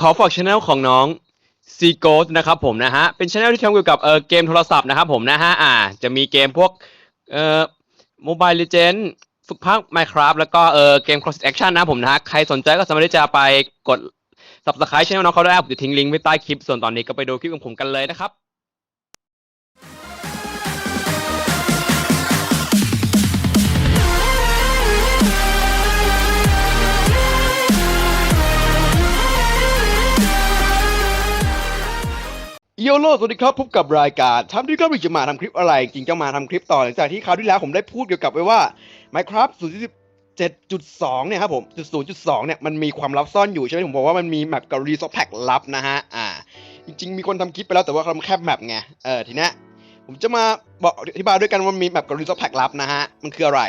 ขอฝากช anel ของน้อง c g o s นะครับผมนะฮะ เป็นช anel ที่ทำเกี่ยวกับเออเกมโทรศัพท์นะครับผมนะฮะ อ่า จะมีเกมพวกเอ่อ Mobile Legend ฝึกพัก Minecraft แล้วก็เออเกม Cross Action นะผมนะฮะ ใครสนใจก็สามารถที่จะไปกด subscribe ช anel น้องเขาได้ผมจะทิ้งลิงก์ไว้ใต้คลิป ส่วนตอนนี้ก็ไปดูคลิปของผมกันเลยนะครับ โยโลสวัสดีครับพบกับรายการทำที่ก็ไม่จะมาทำคลิปอะไรจริงจะมาทำคลิปต่อหลังจากที่คราวที่แล้วผมได้พูดเกี่ยวกับไว้ว่า Minecraft 0.7.2 เนี่ยครับผมจุด0.2 เนี่ยมันมีความลับซ่อนอยู่ใช่ไหมผมบอกว่ามันมีแมปกับรีซอสแพ็กลับนะฮะอ่าจริง ๆ มีคนทำคลิปไปแล้วแต่ว่าเขาแค่แมปไงเออทีนี้ยผมจะมาบอกอธิบายด้วยกันว่ามีแมปกับรีซอสแพ็กลับนะฮะมันคืออะไร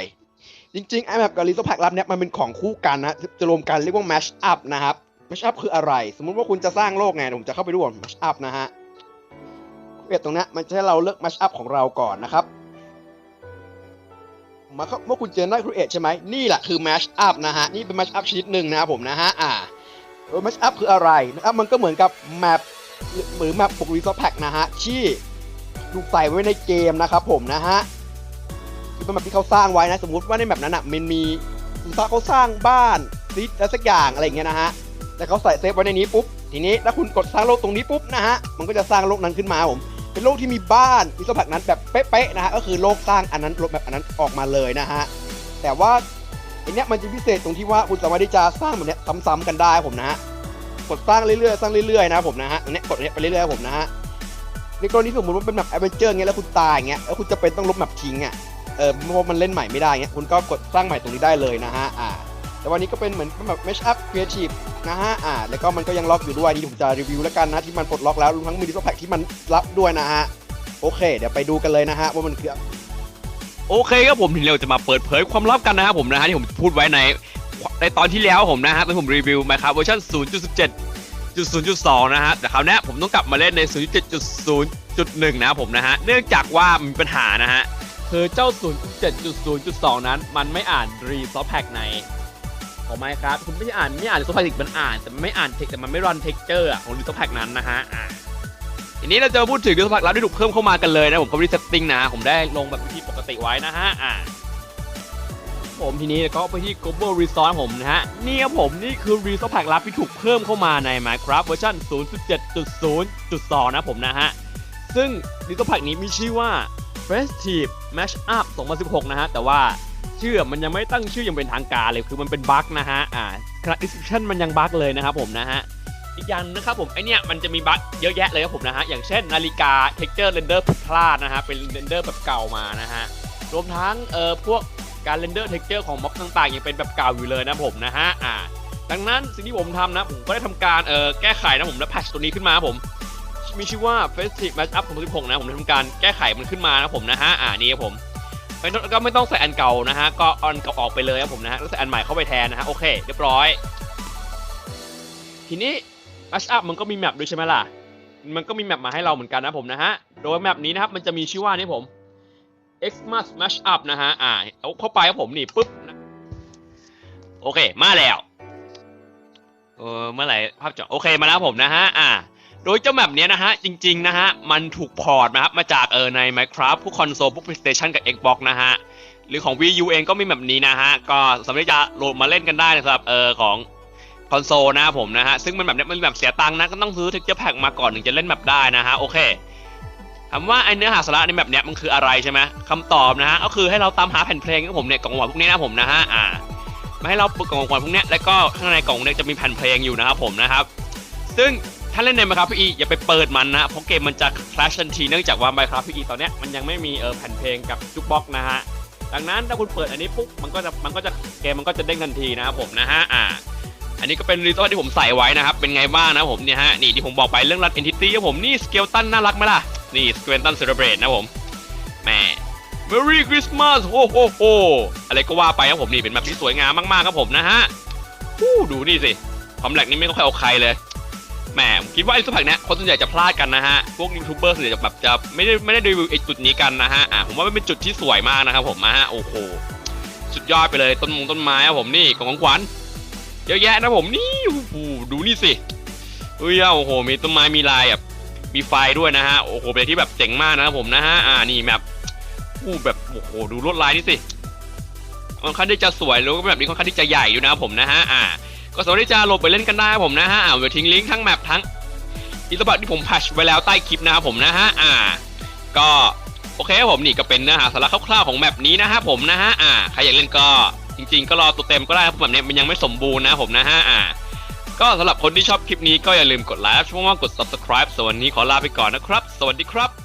จริงๆไอแมปกับรีซอสแพ็กลับเนี่ยมันเป็นของคู่กันนะจะรวมกันเรียกว่า Mash Up นะครับ Mash Up คืออะไร สมมุติว่าคุณจะสร้างโลกไงผมจะเข้าไปดูก่อน Mash Up นะฮะ็ดตรงนี้มันจะให้เราเลือก Mash Up ของเราก่อนนะครับมาเข้ามื่อคุณเจอน้าครีเอทใช่ไหมนี่แหละคือ Mash Up นะฮะ นี่เป็น Mash Up ชนิดหนึ่งนะครับผมนะฮะ อ่าโดย Mash Up คืออะไรนะครับมันก็เหมือนกับแมปหรือแมปปก Resource Pack นะฮะ ที่ถูกใส่ไว้ในเกมนะครับผมนะฮะที่เป็นแมปที่เขาสร้างไว้นะ สมมุติว่าในแมปนั้นอะมันมีเขาสร้างบ้านซิดอะไรสักอย่างอะไรอย่างเงี้ยนะฮะ แต่เขาใส่เซฟไว้ในนี้ปุ๊บ ทีนี้ถ้าคุณกดสร้างโลกตรงนี้ปุ๊บนะฮะ มันก็จะสร้างโลกนั้นขึ้นมาผม เป็นโลกที่มีบ้านมีสมผักนั้นแบบเป๊ะๆนะฮะก็คือโลกสร้างอันนั้นแบบอันนั้นออกมาเลยนะฮะแต่ว่าอันเนี้ยมันจะพิเศษตรงที่ว่าคุณสามารถที่จะสร้างแบบเนี้ยซ้ำๆกันได้ผมนะฮะกดสร้างเรื่อยๆสร้างเรื่อยๆนะผมนะฮะอันเนี้ยกดเนี้ยไปเรื่อยๆผมนะฮะในกรณีสมมติว่าเป็นแบบแอดเวนเจอร์เงี้ยแล้วคุณตายเงี้ยแล้วคุณจะเป็นต้องลบแมปทิ้งอะเออเพราะมันเล่นใหม่ไม่ได้เงี้ยคุณก็กดสร้างใหม่ตรงนี้ได้เลยนะฮะอ่าแต่วันนี้ก็เป็นเหมือนแบบ mesh up creative นะฮะอ่าแล้วก็มันก็ยังล็อกอยู่ด้วยนี่ผมจะรีวิวแล้วกันนะที่มันปลดล็อกแล้วรวมทั้งมีดิสแพ็กที่มันรับด้วยนะฮะโอเค เดี๋ยวไปดูกันเลยนะฮะว่ามันคือโอเคครับผมทีนี้เราจะมาเปิดเผยความลับกันนะครับผมนะฮะที่ผมพูดไว้ในในตอนที่แล้วผมนะฮะตอนผมรีวิว Minecraft เวอร์ชัน0.17.0.2 นะฮะแต่คราวนี้ผมต้องกลับมาเล่นใน 0.7.0.1 นะผมนะฮะเนื่องจากว่ามีปัญหานะฮะคือเจ้า 0.7.0.2 นั้น มันไม่อ่าน Resource Pack ใน ของ Minecraft คุณไม่ใช่อ่านไม่อ่าน Resource Pack มันอ่าน แต่มันไม่อ่าน text แต่มันไม่รัน texture อะของ Resource Pack นั้นนะฮะอ่าทีนี้เราจะมาพูดถึง Resource Pack ลับที่ถูกเพิ่มเข้ามากันเลยนะผมก็รีเซตติ้งนะผมได้ลงแบบวิธีปกติไว้นะฮะอ่าผมทีนี้ก็ไปที่ global resource ผมนะฮะ นี่ครับผมนี่คือ resource pack ลับที่ถูกเพิ่มเข้ามาใน Minecraft เวอร์ชัน0.7.0.2 นะผมนะฮะ ซึ่ง resource pack นี้มีชื่อว่า festive mashup 2016 นะฮะ แต่ว่า ชื่อมันยังไม่ตั้งชื่ออย่างเป็นทางการเลยคือมันเป็นบั๊กนะฮะอ่า description มันยังบั๊กเลยนะครับผมนะฮะอีกอย่างนะครับผมไอเนี้ยมันจะมีบั๊กเยอะแยะเลยครับผมนะฮะอย่างเช่นนาฬิกา texture render ผิดพลาดนะฮะเป็น render แบบเก่ามานะฮะรวมทั้งเอ่อพวกการเรนเดอร์เท็กเจอร์ของม็อบต่างๆยังเป็นแบบเก่าอยู่เลยนะผมนะฮะอ่าดังนั้นสิ่งที่ผมทำนะผมก็ได้ทำการเอ่อแก้ไขนะผมและแพทชตัวนี้ขึ้นมาผม มีชื่อว่า Festive Matchup 2016นะผมได้ทำการแก้ไขมันขึ้นมานะผมนะฮะอ่านี่ครับผม ไม่ต้องก็ไม่ต้องใส่อันเก่านะฮะ ก็อาอันเก่าออกไปเลยครับผมนะฮะ แล้วใส่อันใหม่เข้าไปแทนนะฮะ โอเค เรียบร้อย ทีนี้ Matchup มันก็มีแมปด้วยใช่ไหมล่ะ มันก็มีแมปมาให้เราเหมือนกันนะผมนะฮะ โดยแมปนี้นะครับ มันจะมีชื่อว่านี่ผม Xmas Mash Up นะฮะ อ่าเอาเข้าไปครับผมนี่ปุ๊บนะโอเค มาแล้ว เออเมื่อไหร่ภาพจอโอเคมาแล้วผมนะฮะ อ่า โดยเจ้าแมปเนี้ยนะฮะ จริง ๆ นะฮะ มันถูกพอร์ตนะครับ มาจากเออใน Minecraft พวกคอนโซลพวก PlayStation กับ Xbox นะฮะ หรือของ Wii U เองก็มีแบบนี้นะฮะ ก็สามารถจะโหลดมาเล่นกันได้นะครับเออของคอนโซลนะครับผมนะฮะ ซึ่งมันแบบเนี้ยมันแบบเสียตังค์นะ ก็ต้องซื้อ texture pack มาก่อนถึงจะเล่นแบบได้นะฮะ โอเคถามว่าไอเนื้อหาสาระในแบบเนี้ยมันคืออะไรใช่ไหมคำตอบนะฮะ ก็คือให้เราตามหาแผ่นเพลงของผมเนี่ยกล่องหวานพวกนี้นะผมนะฮะ อ่ามาให้เราปึกกล่องหวานพวกเนี้ยแล้วก็ข้างในกล่องเนี่ยจะมีแผ่นเพลงอยู่นะครับผมนะครับ ซึ่ง ถ้าเล่นใน Minecraft PE อย่าไปเปิดมันนะเพราะเกมมันจะ crash ทันทีเนื่องจากว่า Minecraft PE ตอนเนี้ยมันยังไม่มีเออแผ่นเพลงกับจุกบ็อกนะฮะดังนั้นถ้าคุณเปิดอันนี้ปุ๊บมันก็จะมันก็จะเกมมันก็จะเด้งทันทีนะครับผมนะฮะอ่าอันนี้ก็เป็นรีซอสที่ผมใส่ไว้นะครับ เป็นไงบ้างนะผมเนี่ยฮะนี่ที่ผมบอกไปเรื่องรัดเอนติตี้ครับผมนี่สเกลตันน่ารักไหมล่ะนี่สเกลตันเซเลบรตนะผมแหม Merry Christmas โฮโฮโฮอะไรก็ว่าไปครับผมนี่เป็นแบบที่สวยงามมากๆครับผมนะฮะดูนี่สิความแหลกนี่ไม่ค่อยเอาใครเลย แหมคิดว่าไอ้สุดแผกเนี้ยคนส่วนใหญ่จะพลาดกันนะฮะ พวกยูทูบเบอร์ส่วนใหญ่จะแบบจะไม่ได้ไม่ได้รีวิวไอ้จุดนี้กันนะฮะ อ่าผมว่ามันเป็นจุดที่สวยมากนะครับผมนะฮะ โอ้โห สุดยอดไปเลยต้นมงต้นไม้ครับผมนี่ของของขวัญเยอะแยะนะผมนี่โอ้โหดูนี่สิอุ้ยโอ้โห มีต้นไม้มีลายแบบมีไฟด้วยนะฮะ โอ้โห เป็นที่แบบเจ๋งมากนะครับผมนะฮะ อ่า นี่แบบอู้แบบ โอ้โห ดูลวดลายนี่สิค่อนข้างที่จะสวยแล้วก็แบบนี้ค่อนข้างที่จะใหญ่อยู่นะครับผมนะฮะ อ่า ก็สามารถที่จะโหลดไปเล่นกันได้ผมนะฮะอ่าเดี๋ยวทิ้งลิงก์ทั้งแมปทั้งอินสรมที่ผมพัชไว้แล้วใต้คลิปนะครับผมนะฮะอ่า ก็โอเคผมนี่ก็เป็นเนื้อหาสาระคร่าวๆของแมปนี้นะฮะผมนะฮะอ่าใครอยากเล่นก็จริง ๆ ก็รอตัวเต็มก็ได้ครับแบบนี้มันยังไม่สมบูรณ์นะผมนะฮะอ่าก็สำหรับคนที่ชอบคลิปนี้ก็อย่าลืมกดไลค์ช่วงว่างกด subscribe ส่วนวันนี้ขอลาไปก่อนนะครับ สวัสดีครับ